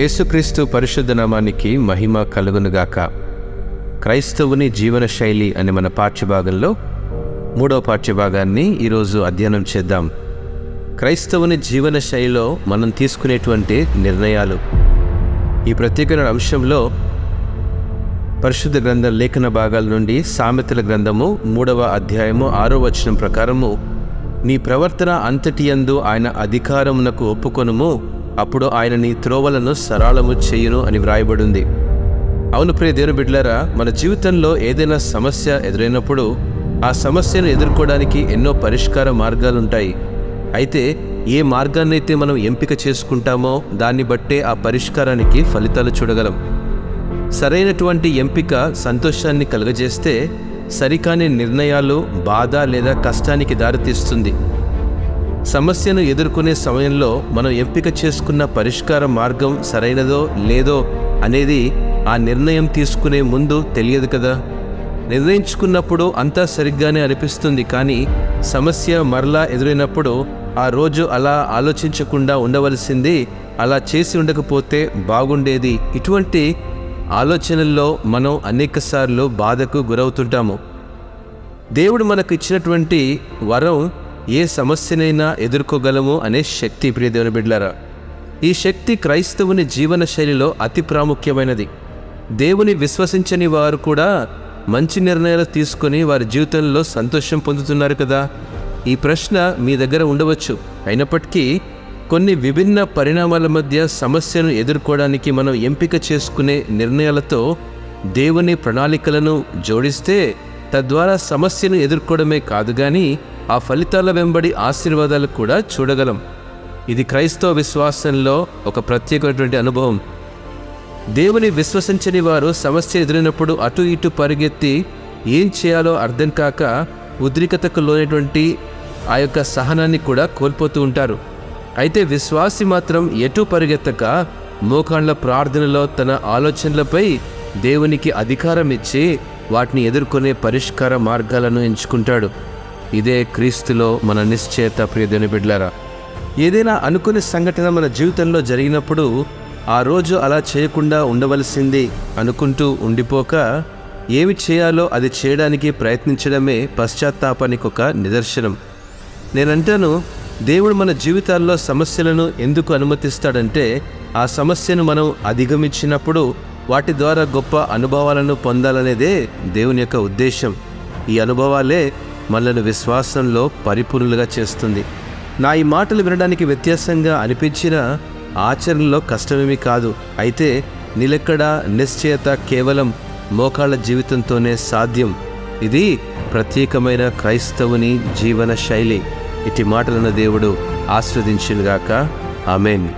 యేసుక్రీస్తు పరిశుద్ధ నామానికి మహిమ కలుగునుగాక. క్రైస్తవుని జీవన శైలి అనే మన పాఠ్యభాగంలో మూడవ పాఠ్యభాగాన్ని ఈరోజు అధ్యయనం చేద్దాం. క్రైస్తవుని జీవన శైలిలో మనం తీసుకునేటువంటి నిర్ణయాలు. ఈ ప్రత్యేకమైన అంశంలో పరిశుద్ధ గ్రంథ లేఖన భాగాల నుండి సామెతల గ్రంథము మూడవ అధ్యాయము ఆరో వచనం ప్రకారము నీ ప్రవర్తన అంతటి యందు ఆయన అధికారమునకు ఒప్పుకొనుము. అప్పుడు ఆయన నీ త్రోవలను సరళము చేయును అని వ్రాయబడింది. అవును ప్రియ దేవుని బిడ్డలారా మన జీవితంలో ఏదైనా సమస్య ఎదురైనప్పుడు ఆ సమస్యను ఎదుర్కోవడానికి ఎన్నో పరిష్కార మార్గాలుంటాయి. అయితే ఏ మార్గాన్నైతే మనం ఎంపిక చేసుకుంటామో దాన్ని బట్టే ఆ పరిష్కారానికి ఫలితాలు చూడగలం. సరైనటువంటి ఎంపిక సంతోషాన్ని కలుగజేస్తే సరికాని నిర్ణయాలు బాధ లేదా కష్టానికి దారితీస్తుంది. సమస్యను ఎదుర్కొనే సమయంలో మనం ఎంపిక చేసుకున్న పరిష్కార మార్గం సరైనదో లేదో అనేది ఆ నిర్ణయం తీసుకునే ముందు తెలియదు కదా. నిర్ణయించుకున్నప్పుడు అంతా సరిగ్గానే అనిపిస్తుంది కానీ సమస్య మరలా ఎదురైనప్పుడు ఆ రోజు అలా ఆలోచించకుండా ఉండవలసింది అలా చేసి ఉండకపోతే బాగుండేది. ఇటువంటి ఆలోచనల్లో మనం అనేకసార్లు బాధకు గురవుతుంటాము. దేవుడు మనకు ఇచ్చినటువంటి వరం ఏ సమస్యనైనా ఎదుర్కోగలము అనే శక్తి ప్రియదేవుని బిడ్లారా ఈ శక్తి క్రైస్తవుని జీవన శైలిలో అతి ప్రాముఖ్యమైనది. దేవుని విశ్వసించని వారు కూడా మంచి నిర్ణయాలు తీసుకొని వారి జీవితంలో సంతోషం పొందుతున్నారు కదా. ఈ ప్రశ్న మీ దగ్గర ఉండవచ్చు. అయినప్పటికీ కొన్ని విభిన్న పరిణామాల మధ్య సమస్యను ఎదుర్కోవడానికి మనం ఎంపిక చేసుకునే నిర్ణయాలతో దేవుని ప్రణాళికలను జోడిస్తే తద్వారా సమస్యను ఎదుర్కోవడమే కాదు కానీ ఆ ఫలితాల వెంబడి ఆశీర్వాదాలు కూడా చూడగలం. ఇది క్రైస్తవ విశ్వాసంలో ఒక ప్రత్యేకమైనటువంటి అనుభవం. దేవుని విశ్వసించని వారు సమస్య ఎదురైనప్పుడు అటు ఇటు పరిగెత్తి ఏం చేయాలో అర్థం కాక ఉద్రిక్తతకు లోనటువంటి ఆ యొక్క సహనాన్ని కూడా కోల్పోతూ ఉంటారు. అయితే విశ్వాసి మాత్రం ఎటు పరిగెత్తక మోకాండ్ల ప్రార్థనలో తన ఆలోచనలపై దేవునికి అధికారం ఇచ్చి వాటిని ఎదుర్కొనే పరిష్కార మార్గాలను ఎంచుకుంటాడు. ఇదే క్రీస్తులో మన నిశ్చేత ప్రియదేని బిడ్లారా ఏదైనా అనుకునే సంఘటన మన జీవితంలో జరిగినప్పుడు ఆ రోజు అలా చేయకుండా ఉండవలసింది అనుకుంటూ ఉండిపోక ఏమి చేయాలో అది చేయడానికి ప్రయత్నించడమే పశ్చాత్తాపానికి ఒక నిదర్శనం. నేనంటాను దేవుడు మన జీవితాల్లో సమస్యలను ఎందుకు అనుమతిస్తాడంటే ఆ సమస్యను మనం అధిగమించినప్పుడు వాటి ద్వారా గొప్ప అనుభవాలను పొందాలనేదే దేవుని యొక్క ఉద్దేశం. ఈ అనుభవాలే మనల్ని విశ్వాసంలో పరిపూర్ణులుగా చేస్తుంది. నా ఈ మాటలు వినడానికి వ్యత్యాసంగా అనిపించిన ఆచరణలో కష్టమేమీ కాదు. అయితే నిలకడ నిశ్చయత కేవలం మోకాళ్ళ జీవితంతోనే సాధ్యం. ఇది ప్రత్యేకమైన క్రైస్తవుని జీవన శైలి. ఇటు మాటలను దేవుడు ఆస్వాదించినగాక. ఆమెన్.